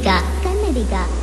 りがかネりが。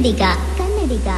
ಕನ್ನಡಿಗ. ಕನ್ನಡಿಗ.